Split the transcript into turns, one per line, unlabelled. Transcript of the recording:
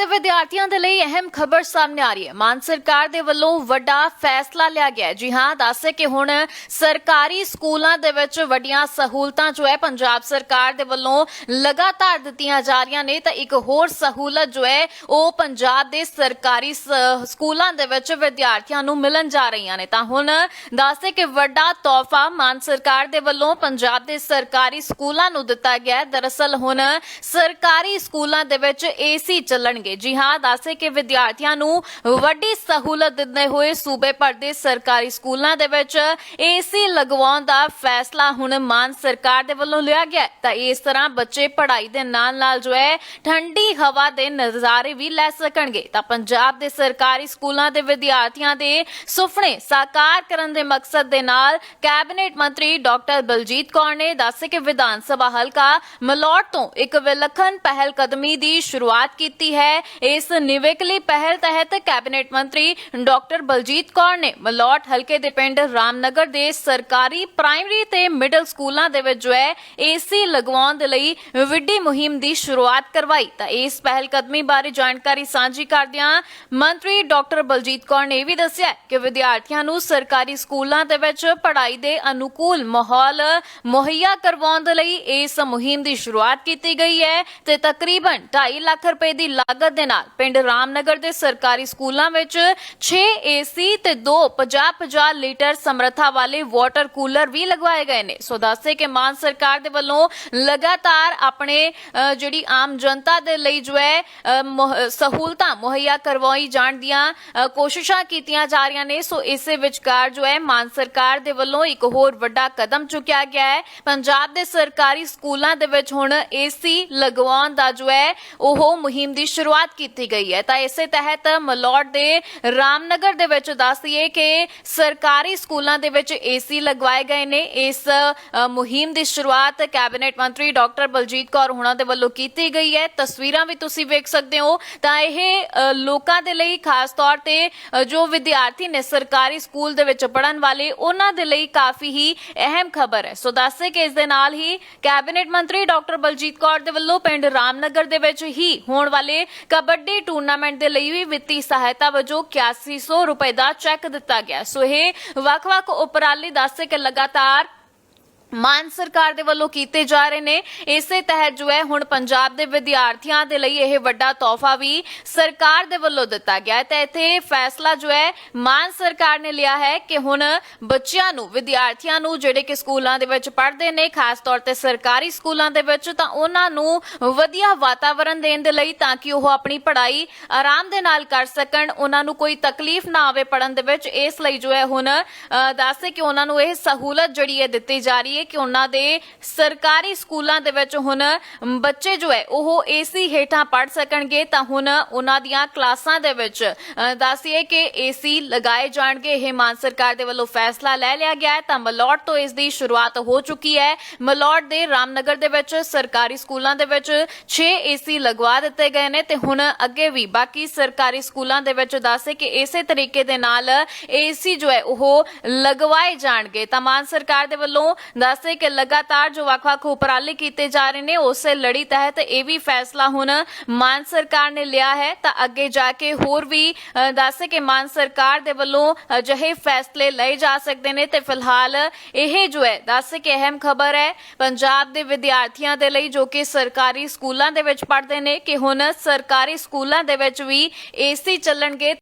ਦੇ ਵਿਦਿਆਰਥੀਆਂ ਦੇ ਲਈ ਅਹਿਮ ਖਬਰ ਸਾਹਮਣੇ ਆ ਰਹੀ ਹੈ। ਮਾਨ ਸਰਕਾਰ ਦੇ ਵੱਲੋਂ ਵੱਡਾ ਫੈਸਲਾ ਲਿਆ ਗਿਆ ਜੀ ਹਾਂ, ਦੱਸੇ ਕਿ ਹੁਣ ਸਰਕਾਰੀ ਸਕੂਲਾਂ ਦੇ ਵਿੱਚ ਵੱਡੀਆਂ ਸਹੂਲਤਾਂ ਜੋ ਹੈ ਪੰਜਾਬ ਸਰਕਾਰ ਦੇ ਵੱਲੋਂ ਲਗਾਤਾਰ ਦਿੱਤੀਆਂ ਜਾ ਰਹੀਆਂ ਨੇ, ਤਾਂ ਇੱਕ ਹੋਰ ਸਹੂਲਤ ਜੋ ਹੈ, ਉਹ ਪੰਜਾਬ ਦੇ ਸਰਕਾਰੀ ਸਕੂਲਾਂ ਦੇ ਵਿੱਚ ਵਿਦਿਆਰਥੀਆਂ ਨੂੰ ਮਿਲਣ ਜਾ ਰਹੀਆਂ ਨੇ। ਤਾਂ ਹੁਣ ਦੱਸੇ ਕਿ ਵੱਡਾ ਤੋਹਫਾ ਮਾਨ ਸਰਕਾਰ ਦੇ ਵੱਲੋਂ ਪੰਜਾਬ ਦੇ ਸਰਕਾਰੀ ਸਕੂਲਾਂ ਨੂੰ ਦਿੱਤਾ ਗਿਆ ਦਰਅਸਲ ਹੁਣ ਸਰਕਾਰੀ ਸਕੂਲਾਂ ਦੇ ਵਿੱਚ ਏਸੀ ਚੱਲਣਗੇ। ਜੀ ਹਾਂ, ਦੱਸੇ ਕਿ ਵਿਦਿਆਰਥੀਆਂ ਨੂੰ ਵੱਡੀ ਸਹੂਲਤ ਦਿੰਦੇ ਹੋਏ ਸੂਬੇ ਭਰ ਦੇ ਸਰਕਾਰੀ ਸਕੂਲਾਂ ਦੇ ਵਿੱਚ ਏਸੀ ਲਗਵਾਉਣ ਦਾ ਫੈਸਲਾ ਹੁਣ ਮਾਨ ਸਰਕਾਰ ਦੇ ਵੱਲੋਂ ਲਿਆ ਗਿਆ ਤਾਂ ਇਸ ਤਰ੍ਹਾਂ ਬੱਚੇ ਪੜ੍ਹਾਈ ਦੇ ਨਾਲ-ਨਾਲ ਜੋ ਹੈ, ਠੰਡੀ ਹਵਾ ਦੇ ਨਜ਼ਾਰੇ ਵੀ ਲੈ ਸਕਣਗੇ। ਤਾਂ ਪੰਜਾਬ ਦੇ ਸਰਕਾਰੀ ਸਕੂਲਾਂ ਦੇ ਵਿਦਿਆਰਥੀਆਂ ਦੇ ਸੁਪਨੇ ਸਾਕਾਰ ਕਰਨ ਦੇ ਮਕਸਦ ਦੇ ਨਾਲ ਕੈਬਨਿਟ ਮੰਤਰੀ ਡਾਕਟਰ ਬਲਜੀਤ ਕੌਰ ਨੇ ਦੱਸਿਆ ਕਿ ਵਿਧਾਨ ਸਭਾ ਹਲਕਾ ਮਲੌਟ ਤੋਂ ਇੱਕ ਵਿਲੱਖਣ ਪਹਿਲ ਕਦਮੀ ਦੀ ਸ਼ੁਰੂਆਤ ਕੀਤੀ ਹੈ। ਇਸ ਨਿਵੇਕਲੀ ਪਹਿਲ ਤਹਿਤ ਕੈਬਨਿਟ ਮੰਤਰੀ ਡਾਕਟਰ ਬਲਜੀਤ ਕੌਰ ਨੇ ਮਲੌਟ ਹਲਕੇ ਦੇ ਪਿੰਡ ਰਾਮਨਗਰ ਦੇ ਸਰਕਾਰੀ ਪ੍ਰਾਇਮਰੀ ਤੇ ਮਿਡਲ ਸਕੂਲਾਂ ਦੇ ਵਿੱਚ ਜੋ ਹੈ ਏਸੀ ਲਗਵਾਉਣ ਦੇ ਲਈ ਵਿੱਢੀ ਮੁਹਿੰਮ ਦੀ ਸ਼ੁਰੂਆਤ ਕਰਵਾਈ। ਤਾਂ ਇਸ ਪਹਿਲ ਕਦਮੀ ਬਾਰੇ ਜਾਣਕਾਰੀ ਸਾਂਝੀ ਕਰਦਿਆਂ ਮੰਤਰੀ ਡਾਕਟਰ ਬਲਜੀਤ ਕੌਰ ਨੇ ਇਹ ਵੀ ਦੱਸਿਆ ਕਿ ਵਿਦਿਆਰਥੀਆਂ ਨੂੰ ਸਰਕਾਰੀ ਸਕੂਲਾਂ ਦੇ ਵਿੱਚ ਪੜ੍ਹਾਈ ਦੇ ਅਨੁਕੂਲ ਮਾਹੌਲ ਮੁਹੱਈਆ ਕਰਵਾਉਣ ਦੇ ਲਈ ਇਸ ਮੁਹਿੰਮ ਦੀ ਸ਼ੁਰੂਆਤ ਕੀਤੀ ਗਈ ਹੈ ਤੇ ਤਕਰੀਬਨ 2.5 ਲੱਖ ਰੁਪਏ ਦੀ ਲਾਗਤ ਦੇ ਨਾਲ ਪਿੰਡ ਰਾਮਨਗਰ ਦੇ ਸਰਕਾਰੀ ਸਕੂਲਾਂ ਵਿੱਚ 6 ਏਸੀ ਤੇ 2 50-50 ਲੀਟਰ ਸਮਰੱਥਾ ਵਾਲੇ ਵਾਟਰ ਕੂਲਰ ਵੀ ਲਗਵਾਏ ਗਏ ਨੇ। ਸੋ ਦੱਸੇ ਕਿ ਮਾਨ ਸਰਕਾਰ ਦੇ ਵੱਲੋਂ ਲਗਾਤਾਰ ਆਪਣੇ ਜਿਹੜੀ ਆਮ ਜਨਤਾ ਦੇ ਲਈ ਜੋ ਹੈ ਸਹੂਲਤਾਂ ਮੁਹੱਈਆ ਕਰਵਾਈ ਜਾਣ ਦੀਆਂ ਕੋਸ਼ਿਸ਼ਾਂ ਕੀਤੀਆਂ ਜਾ ਰਹੀਆਂ ਨੇ। ਸੋ ਇਸੇ ਵਿਚਕਾਰ ਜੋ ਹੈ, ਮਾਨ ਸਰਕਾਰ ਦੇ ਵੱਲੋਂ ਇੱਕ ਹੋਰ ਵੱਡਾ ਕਦਮ ਚੁੱਕਿਆ ਗਿਆ ਹੈ। ਪੰਜਾਬ ਦੇ ਸਰਕਾਰੀ ਸਕੂਲਾਂ ਦੇ ਵਿੱਚ ਹੁਣ ਏਸੀ ਲਗਵਾਉਣ ਦਾ ਜੋ ਹੈ, ਉਹ ਮੁਹਿੰਮ ਦੀ ਸ਼ੁਰੂ ਸ਼ੁਰੂਆਤ ਕੀਤੀ ਗਈ ਹੈ। ਤਾਂ ਇਸੇ ਤਹਿਤ ਮਲੌਟ ਦੇ ਰਾਮਨਗਰ ਦੇ ਵਿੱਚ ਦੱਸਦੀਏ ਕਿ ਸਰਕਾਰੀ ਸਕੂਲਾਂ ਦੇ ਵਿੱਚ ਏਸੀ ਲਗਵਾਏ ਗਏ ਨੇ। ਇਸ ਮੁਹਿੰਮ ਦੀ ਸ਼ੁਰੂਆਤ ਕੈਬਨਿਟ ਮੰਤਰੀ ਡਾਕਟਰ ਬਲਜੀਤ ਕੌਰ ਹੁਣਾਂ ਦੇ ਵੱਲੋਂ ਕੀਤੀ ਗਈ ਹੈ। ਤਸਵੀਰਾਂ ਵੀ ਤੁਸੀਂ ਵੇਖ ਸਕਦੇ ਹੋ। ਤਾਂ ਇਹ ਲੋਕਾਂ ਦੇ ਲਈ ਖਾਸ ਤੌਰ ਤੇ ਜੋ ਵਿਦਿਆਰਥੀ ਨੇ ਸਰਕਾਰੀ ਸਕੂਲ ਦੇ ਵਿੱਚ ਪੜਨ ਵਾਲੇ, ਉਹਨਾਂ ਦੇ ਲਈ ਕਾਫੀ ਹੀ ਅਹਿਮ ਖਬਰ ਹੈ। ਸੋ ਦੱਸੇ ਕਿ ਇਸ ਦੇ ਨਾਲ ਹੀ ਕੈਬਨਿਟ ਮੰਤਰੀ ਡਾਕਟਰ ਬਲਜੀਤ ਕੌਰ ਦੇ ਵੱਲੋਂ ਪਿੰਡ ਰਾਮਨਗਰ ਦੇ ਵਿੱਚ ਹੀ ਹੋਣ ਵਾਲੇ ਕਬੱਡੀ ਟੂਰਨਾਮੈਂਟ ਦੇ ਲਈ ਵੀ ਵਿੱਤੀ ਸਹਾਇਤਾ ਵਜੋਂ 8100 ਰੁਪਏ ਦਾ ਚੈੱਕ ਦਿੱਤਾ ਗਿਆ। ਸੋ ਇਹ ਵੱਖ-ਵੱਖ ਉਪਰਾਲੇ ਦੱਸ ਕੇ ਲਗਾਤਾਰ ਮਾਨ ਸਰਕਾਰ ਦੇ ਵੱਲੋਂ ਕੀਤੇ ਜਾ ਰਹੇ ਨੇ। ਇਸੇ ਤਹਿਤ ਜੋ ਹੈ ਹੁਣ ਪੰਜਾਬ ਦੇ ਵਿਦਿਆਰਥੀਆਂ ਦੇ ਲਈ ਇਹ ਵੱਡਾ ਤੋਹਫਾ ਵੀ ਸਰਕਾਰ ਦੇ ਵੱਲੋਂ ਦਿੱਤਾ ਗਿਆ ਹੈ। ਤੇ ਇੱਥੇ ਫੈਸਲਾ ਜੋ ਹੈ ਮਾਨ ਸਰਕਾਰ ਨੇ ਲਿਆ ਹੈ ਕਿ ਹੁਣ ਬੱਚਿਆਂ ਨੂੰ ਵਿਦਿਆਰਥੀਆਂ ਨੂੰ ਜਿਹੜੇ ਕਿ ਸਕੂਲਾਂ ਦੇ ਵਿੱਚ ਪੜ੍ਹਦੇ ਨੇ ਖਾਸ ਤੌਰ ਤੇ ਸਰਕਾਰੀ ਸਕੂਲਾਂ ਦੇ ਵਿੱਚ ਤਾਂ ਉਹਨਾਂ ਨੂੰ ਵਧੀਆ ਵਾਤਾਵਰਣ ਦੇਣ ਦੇ ਲਈ ਤਾਂ ਕਿ ਉਹ ਆਪਣੀ ਪੜ੍ਹਾਈ ਆਰਾਮ ਦੇ ਨਾਲ ਕਰ ਸਕਣ। ਉਹਨਾਂ ਨੂੰ ਕੋਈ ਤਕਲੀਫ ਨਾ ਆਵੇ ਪੜਨ ਦੇ ਵਿੱਚ। ਇਸ ਲਈ ਜੋ ਹੈ ਹੁਣ ਅ, ਦੱਸੇ ਕਿ ਉਹਨਾਂ ਨੂੰ ਇਹ ਸਹੂਲਤ ਜਿਹੜੀ ਹੈ ਦਿੱਤੀ ਜਾ ਰਹੀ ਹੈ। ਕਿ ਉਹਨਾਂ ਦੇ ਸਰਕਾਰੀ ਸਕੂਲਾਂ ਦੇ ਵਿੱਚ ਹੁਣ ਬੱਚੇ ਜੋ ਹੈ ਉਹ ਏਸੀ ਹੇਠਾਂ ਪੜ ਸਕਣਗੇ ਤਾਂ ਹੁਣ ਉਹਨਾਂ ਦੀਆਂ ਕਲਾਸਾਂ ਦੇ ਵਿੱਚ ਅ, ਦੱਸੀਏ ਕਿ ਏਸੀ ਲਗਾਏ ਜਾਣਗੇ। ਇਹ ਮਾਨ ਸਰਕਾਰ ਦੇ ਵੱਲੋਂ ਫੈਸਲਾ ਲੈ ਲਿਆ ਗਿਆ ਹੈ। ਤਾਂ ਮਲੌਟ ਤੋਂ ਇਸ ਦੀ ਸ਼ੁਰੂਆਤ ਹੋ ਚੁੱਕੀ ਹੈ। ਮਲੌਟ ਦੇ ਰਾਮਨਗਰ ਦੇ ਵਿੱਚ ਸਰਕਾਰੀ ਸਕੂਲਾਂ ਦੇ ਵਿੱਚ 6 ਏਸੀ ਲਗਵਾ ਦਿੱਤੇ ਗਏ ਨੇ ਤੇ ਹੁਣ ਅੱਗੇ ਵੀ ਬਾਕੀ ਸਰਕਾਰੀ ਸਕੂਲਾਂ ਦੇ ਵਿੱਚ ਦੱਸੇ ਕਿ ਇਸੇ ਤਰੀਕੇ ਦੇ ਨਾਲ ਏਸੀ ਜੋ ਹੈ ਉਹ ਲਗਵਾਏ ਜਾਣਗੇ। ਤਾਂ ਮਾਨ ਸਰਕਾਰ ਦੇ ਵੱਲੋਂ ਦੱਸੇ ਕਿ ਲਗਾਤਾਰ ਜੋ ਵੱਖ-ਵੱਖ ਉਪਰਾਲੇ ਕੀਤੇ ਜਾ ਰਹੇ ਨੇ ਉਸੇ ਲੜੀ ਤਹਿਤ ਇਹ ਵੀ ਫੈਸਲਾ ਹੁਣ ਮਾਨ ਸਰਕਾਰ ਨੇ ਲਿਆ ਹੈ। ਤਾਂ ਅੱਗੇ ਜਾ ਕੇ ਹੋਰ ਵੀ ਅ, ਕਿ ਮਾਨ ਸਰਕਾਰ ਦੇ ਵੱਲੋਂ ਅਜਿਹੇ ਫੈਸਲੇ ਲਏ ਜਾ ਸਕਦੇ ਨੇ। ਤੇ ਫਿਲਹਾਲ ਇਹ ਜੋ ਹੈ ਦੱਸੇ ਕਿ ਅਹਿਮ ਖਬਰ ਹੈ ਪੰਜਾਬ ਦੇ ਵਿਦਿਆਰਥੀਆਂ ਦੇ ਲਈ ਜੋ ਕਿ ਸਰਕਾਰੀ ਸਕੂਲਾਂ ਦੇ ਵਿੱਚ ਪੜ੍ਹਦੇ ਨੇ ਕਿ ਹੁਣ ਸਰਕਾਰੀ ਸਕੂਲਾਂ ਦੇ ਵਿੱਚ ਵੀ ਏਸੀ ਚੱਲਣਗੇ।